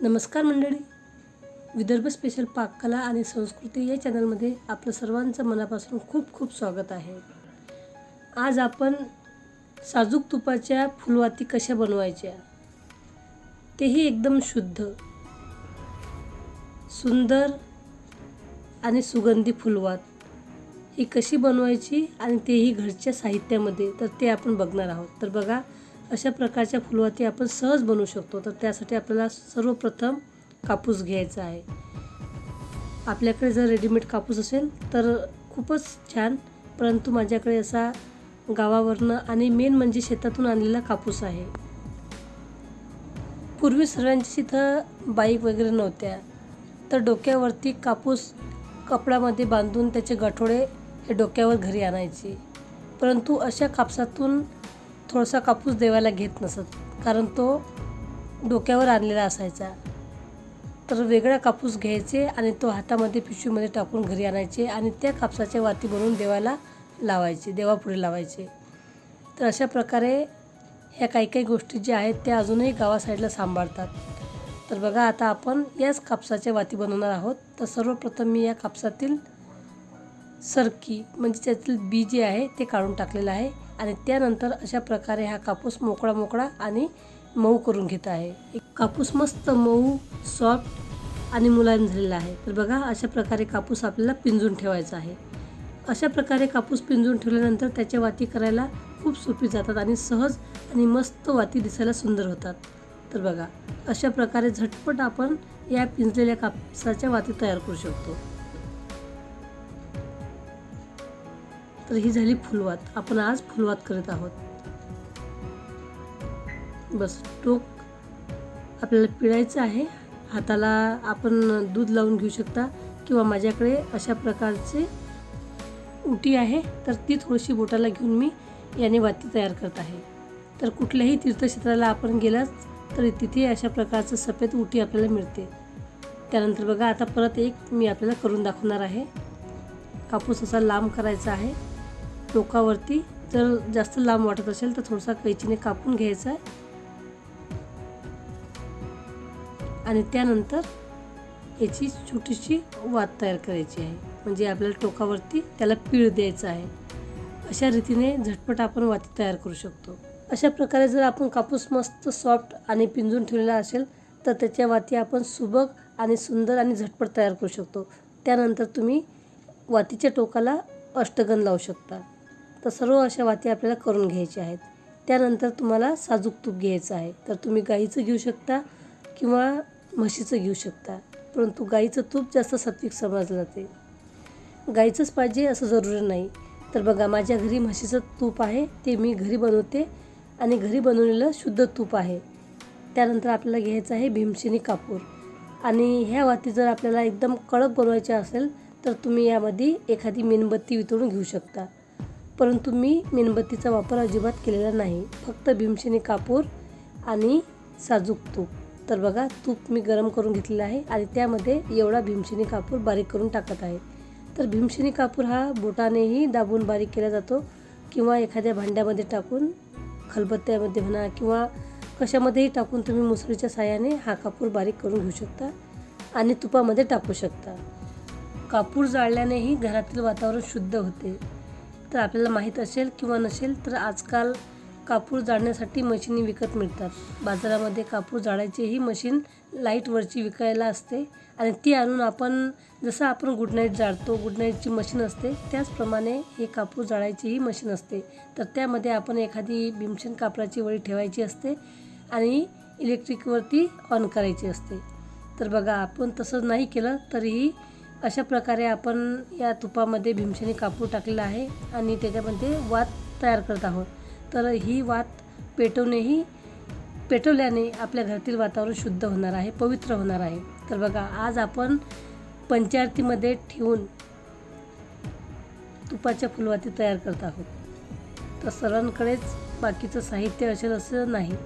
नमस्कार मंडळी. विदर्भ स्पेशल पाककला आणि संस्कृती या चॅनलमध्ये आपलं सर्वांचं मनापासून खूप खूप स्वागत आहे. आज आपण साजूक तुपाच्या फुलवाती कशा बनवायच्या? तेही एकदम शुद्ध सुंदर आणि सुगंधी फुलवात. ही कशी बनवायची आणि तेही घरच्या साहित्यामध्ये तर ते आपण बघणार आहोत. तर बघा अशा प्रकारच्या फुलवाती आपण सहज बनवू शकतो. तर त्यासाठी आपल्याला सर्वप्रथम कापूस घ्यायचा आहे. आपल्याकडे जर रेडीमेड कापूस असेल तर खूपच छान. परंतु माझ्याकडे असा गावावरनं आणि मेन म्हणजे शेतातून आणलेला कापूस आहे. पूर्वी सर्वांची तिथं बाईक वगैरे नव्हत्या. तर डोक्यावरती कापूस कपड्यामध्ये बांधून त्याचे गठोडे हे डोक्यावर घरी आणायचे. परंतु अशा कापसातून थोडासा कापूस देवाला घेत नसत. कारण तो डोक्यावर आणलेला असायचा. तर वेगळा कापूस घ्यायचे आणि तो हातामध्ये पिशवीमध्ये टाकून घरी आणायचे आणि त्या कापसाच्या वाती बनवून देवाला लावायचे देवापुढे लावायचे. तर अशा प्रकारे ह्या काही काही गोष्टी ज्या आहेत त्या अजूनही गावा साईडला सांभाळतात. तर बघा आता आपण याच कापसाच्या वाती बनवणार आहोत. तर सर्वप्रथम मी या कापसातील सरकी म्हणजे त्यातील बी जे आहे ते काढून टाकलेलं आहे. आणि त्यानंतर अशा प्रकारे हा कापूस मोकळा मोकळा आणि मऊ करून घेत आहे. एक कापूस मस्त मऊ सॉफ्ट आणि मुलायम झालेला आहे. तर बघा अशा प्रकारे कापूस आपल्याला पिंजून ठेवायचा आहे. अशा प्रकारे कापूस पिंजून ठेवल्यानंतर त्याच्या वाती करायला खूप सोपी जातात आणि सहज आणि मस्त वाती दिसायला सुंदर होतात. तर बघा अशा प्रकारे झटपट आपण या पिंजलेल्या कापसाच्या वाती तयार करू शकतो. तर ही झाली फुलवात. आपण आज फुलवात करत आहोत. बस टोक आपल्याला पिळायचं आहे. हाताला आपण दूध लावून घेऊ शकता किंवा माझ्याकडे अशा प्रकारचे उटी आहे तर ती थोडीशी बोटाला घेऊन मी याने वाती तयार करत आहे. तर कुठल्याही तीर्थक्षेत्राला आपण गेलाच तर तिथे अशा प्रकारचं सफेद उटी आपल्याला मिळते. त्यानंतर बघा आता परत एक मी आपल्याला करून दाखवणार आहे. कापूस असा लांब करायचा आहे. टोकावरती जर जास्त लांब वाटत असेल तर थोडासा कैचीने कापून घ्यायचा आहे. आणि त्यानंतर याची छोटीशी वात तयार करायची आहे. म्हणजे आपल्याला टोकावरती त्याला पीळ द्यायचं आहे. अशा रीतीने झटपट आपण वाती तयार करू शकतो. अशा प्रकारे जर आपण कापूस मस्त सॉफ्ट आणि पिंजून ठेवलेला असेल तर त्याच्या वाती आपण सुबक आणि सुंदर आणि झटपट तयार करू शकतो. त्यानंतर तुम्ही वातीच्या टोकाला अष्टगन लावू शकता. तर सर्व अशा वाती आपल्याला करून घ्यायच्या आहेत. त्यानंतर तुम्हाला साजूक तूप घ्यायचं आहे. तर तुम्ही गाईचं घेऊ शकता किंवा म्हशीचं घेऊ शकता. परंतु गाईचं तूप जास्त सात्विक समजलं जाते. गाईचंच पाहिजे असं जरुरी नाही. तर बघा माझ्या घरी म्हशीचं तूप आहे ते मी घरी बनवते आणि घरी बनवलेलं शुद्ध तूप आहे. त्यानंतर आपल्याला घ्यायचं आहे भीमशिनी कापूर. आणि ह्या वाती जर आपल्याला एकदम कडक बनवायच्या असेल तर तुम्ही यामध्ये एखादी मेणबत्ती वितळून घेऊ शकता. परंतु मी मेणबत्तीचा वापर अजिबात केलेला नाही. फक्त भीमशिनी कापूर आणि साजूक तूप. तर बघा तूप मी गरम करून घेतलेलं आहे आणि त्यामध्ये एवढा भीमशिनी कापूर बारीक करून टाकत आहे. तर भीमशिनी कापूर हा बोटानेही दाबून बारीक केला जातो किंवा एखाद्या भांड्यामध्ये टाकून खलबत्त्यामध्ये म्हणा किंवा कशामध्येही टाकून तुम्ही मुसळीच्या साह्याने हा कापूर बारीक करून घेऊ शकता आणि तुपामध्ये टाकू शकता. कापूर जाळल्यानेही घरातील वातावरण शुद्ध होते. तर आपल्याला माहीत असेल किंवा नसेल तर आजकाल कापूर जाळण्यासाठी मशिनी विकत मिळतात. बाजारामध्ये कापूर जाळायचीही मशीन लाईटवरची विकायला असते आणि ती आणून आपण जसं आपण गुड नाईट जाळतो गुड नाईटची मशीन असते त्याचप्रमाणे हे कापूर जाळायचीही मशीन असते. तर त्यामध्ये आपण एखादी भीमसेन कापडाची वळी ठेवायची असते आणि इलेक्ट्रिकवरती ऑन करायची असते. तर बघा आपण तसं नाही केलं तरीही अशा प्रकारे आपण या तुपामध्ये भीमसेनी कापूर टाकलेला आहे आणि त्याच्यामध्ये वात तयार करत आहोत. तर ही वात पेटवणेही पेटवल्याने आपल्या घरातील वातावरण शुद्ध होणार आहे पवित्र होणार आहे. तर बघा आज आपण पंचायतीमध्ये ठेवून तुपाच्या फुलवाती तयार करत आहोत. तर सर्वांकडेच बाकीचं साहित्य असेल असं नाही.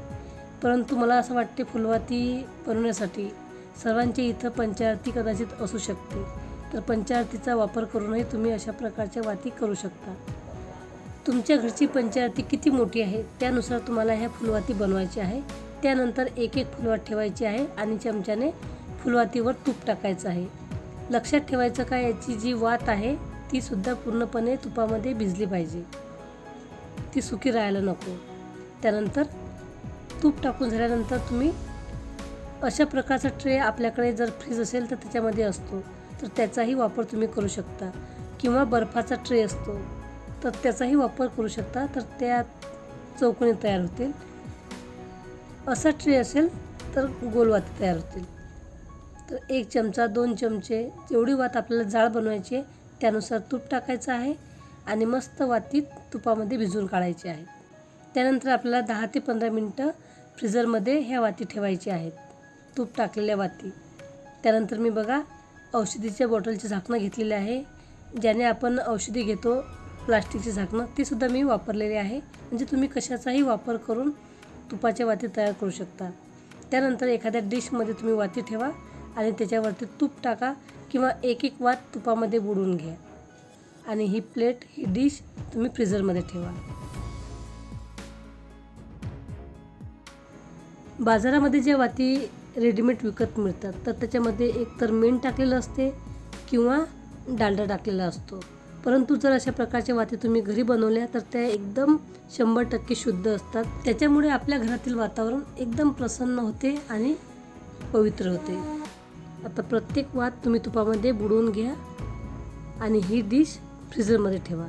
परंतु मला असं वाटते फुलवाती बनवण्यासाठी सर्वांच्या इथं पंचायती कदाचित असू शकते. तर पंचायतीचा वापर करूनही तुम्ही अशा प्रकारच्या वाती करू शकता. तुमच्या घरची पंचायती किती मोठी आहे त्यानुसार तुम्हाला ह्या फुलवाती बनवायची आहे. त्यानंतर एक एक फुलवात ठेवायची आहे आणि चमच्याने फुलवातीवर तूप टाकायचं आहे. लक्षात ठेवायचं का याची जी वात आहे ती सुद्धा पूर्णपणे तुपामध्ये भिजली पाहिजे. ती सुकी राहायला नको. त्यानंतर तूप टाकून झाल्यानंतर तुम्ही अशा प्रकारचा ट्रे आपल्याकडे जर फ्रीज असेल तर त्याच्यामध्ये असतो. तर त्याचाही वापर तुम्ही करू शकता. किंवा बर्फाचा ट्रे असतो तर त्याचाही वापर करू शकता. तर त्या चौकोनी तयार होतील. असा ट्रे असेल तर गोलवाती तयार होतील. तर एक चमचा दोन चमचे जेवढी वात आपल्याला जाळ बनवायची आहे त्यानुसार तूप टाकायचं आहे आणि मस्त वातीत तुपामध्ये भिजून काढायचे आहे. त्यानंतर आपल्याला दहा ते पंधरा मिनटं फ्रीझरमध्ये ह्या वाती ठेवायच्या आहेत. तूप टाकलेल्या वाती. त्यानंतर मी बघा औषधीच्या बॉटलचे झाकणं घेतलेले आहे. ज्याने आपण औषधी घेतो प्लास्टिकची झाकणं तीसुद्धा मी वापरलेली आहे. म्हणजे तुम्ही कशाचाही वापर करून तुपाच्या वाती तयार करू शकता. त्यानंतर एखाद्या डिशमध्ये तुम्ही वाती ठेवा आणि त्याच्यावरती तूप टाका किंवा एक एक वात तुपामध्ये बुडवून घ्या. आणि ही प्लेट ही डिश तुम्ही फ्रीझरमध्ये ठेवा. बाजारामध्ये ज्या वाती रेडीमेड विकत मिळतात. तर त्याच्यामध्ये एकतर मेण टाकलेलं असते किंवा डालडा टाकलेला असतो. परंतु जर अशा प्रकारच्या वाती तुम्ही घरी बनवल्या तर त्या एकदम शंभर टक्के शुद्ध असतात. त्याच्यामुळे आपल्या घरातील वातावरण एकदम प्रसन्न होते आणि पवित्र होते. आता प्रत्येक वात तुम्ही तुपामध्ये बुडवून घ्या आणि ही डिश फ्रीजरमध्ये ठेवा.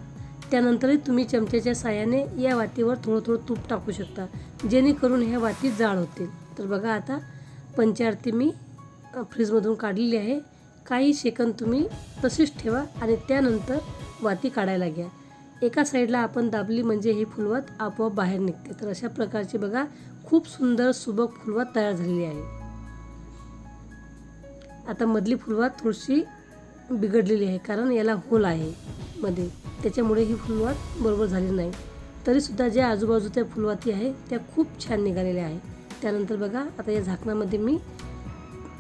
त्यानंतरही तुम्ही चमच्याच्या साहाय्याने या वातीवर थोडं थोडं तूप टाकू शकता. जेणेकरून ह्या वाती जाळ होतील. तर बघा आता पंचारती मी फ्रीजमधून काढलेली आहे. काही सेकंद तुम्ही तशीच ठेवा आणि त्यानंतर वाती काढायला घ्या. एका साईडला आपण दाबली म्हणजे ही फुलवात आपोआप बाहेर निघते. तर अशा प्रकारची बघा खूप सुंदर सुबक फुलवात तयार झालेली आहे. आता मधली फुलवात थोडीशी बिघडलेली आहे कारण याला होल आहे मध्ये. त्याच्यामुळे ही फुलवात बरोबर झाली नाही. तरीसुद्धा ज्या आजूबाजूच्या फुलवाती आहे त्या खूप छान निघालेल्या आहे त्यानंतर बघा आता या झाकणामध्ये मी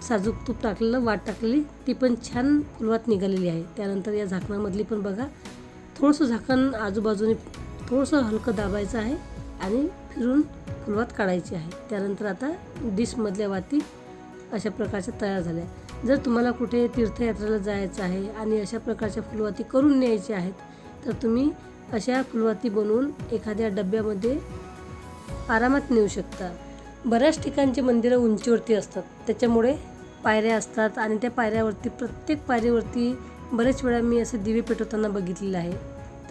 साजूक तूप टाकलेलं वाट टाकलेली ती पण छान फुलवात निघालेली आहे. त्यानंतर या झाकणामधली पण बघा थोडंसं झाकण आजूबाजूने थोडंसं हलकं दाबायचं आहे आणि फिरून फुलवात काढायची आहे. त्यानंतर आता डिशमधल्या वाती अशा प्रकारच्या तयार झाल्या. जर तुम्हाला कुठे तीर्थयात्रेला जायचं आहे आणि अशा प्रकारच्या फुलवाती करून न्यायच्या आहेत तर तुम्ही अशा फुलवाती बनवून एखाद्या डब्यामध्ये आरामात नेऊ शकता. बऱ्याच ठिकाणची मंदिरं उंचीवरती असतात. त्याच्यामुळे पायऱ्या असतात आणि त्या पायऱ्यावरती प्रत्येक पायरीवरती बरेच वेळा मी असे दिवे पेटवताना बघितलेलं आहे.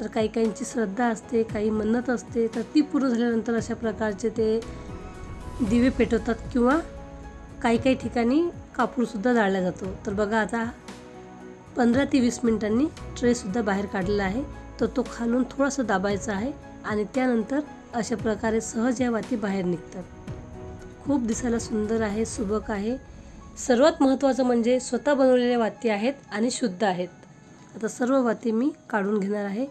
तर काही काहींची श्रद्धा असते काही मन्नत असते तर ती पूर्ण झाल्यानंतर अशा प्रकारचे ते दिवे पेटवतात किंवा काही काही ठिकाणी कापूरसुद्धा जाळला जातो. तर बघा आता पंधरा ते वीस मिनिटांनी ट्रेसुद्धा बाहेर काढलेला आहे. तर तो खालून थोडासा दाबायचा आहे आणि त्यानंतर अशा प्रकारे सहज या वाती बाहेर निघतात. खूप दिसायला सुंदर आहे सुबक आहे. सर्वात महत्त्वाचं म्हणजे स्वतः बनवलेल्या वाती आहेत आणि शुद्ध आहेत. आता सर्व वाती मी काढून घेणार आहे.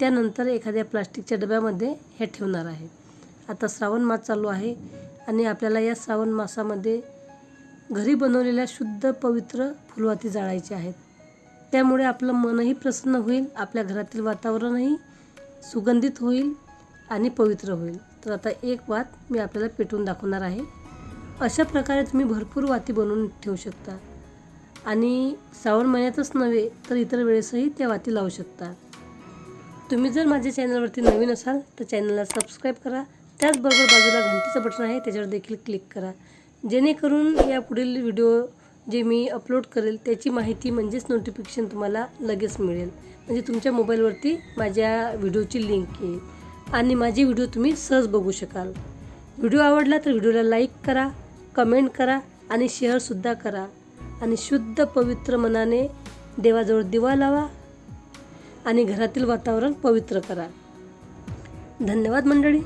त्यानंतर एखाद्या प्लास्टिकच्या डब्यामध्ये हे ठेवणार आहे. आता श्रावण मास चालू आहे आणि आपल्याला या श्रावण मासामध्ये घरी बनवलेल्या शुद्ध पवित्र फुलवाती जाळायच्या आहेत. त्यामुळे आपलं मनही प्रसन्न होईल आपल्या घरातील वातावरणही सुगंधित होईल आणि पवित्र होईल. तर आता एक वात मी आपल्याला पेटवून दाखवणार आहे. अशा प्रकारे तुम्ही भरपूर वाती बनवून ठेवू शकता. आणि श्रावण महिन्यातच नव्हे तर इतर वेळेसही त्या वाती लावू शकता. तुम्ही जर माझ्या चॅनलवरती नवीन असाल तर चॅनलला सबस्क्राईब करा. त्याचबरोबर बाजूला घंटीचं बटन आहे त्याच्यावर देखील क्लिक करा. जेणेकरून या पुढील व्हिडिओ जे मी अपलोड करेल त्याची माहिती म्हणजेच नोटिफिकेशन तुम्हाला लगेच मिळेल. म्हणजे तुमच्या मोबाईलवरती माझ्या व्हिडिओची लिंक येईल. आणि माझे व्हिडिओ तुम्ही सहज बघू शकाल. व्हिडिओ आवडला तर व्हिडिओला लाईक करा. कमेंट करा आणि शेअरसुद्धा करा. आणि शुद्ध पवित्र मनाने देवाजवळ दिवा लावा आणि घरातील वातावरण पवित्र करा. धन्यवाद मंडळी.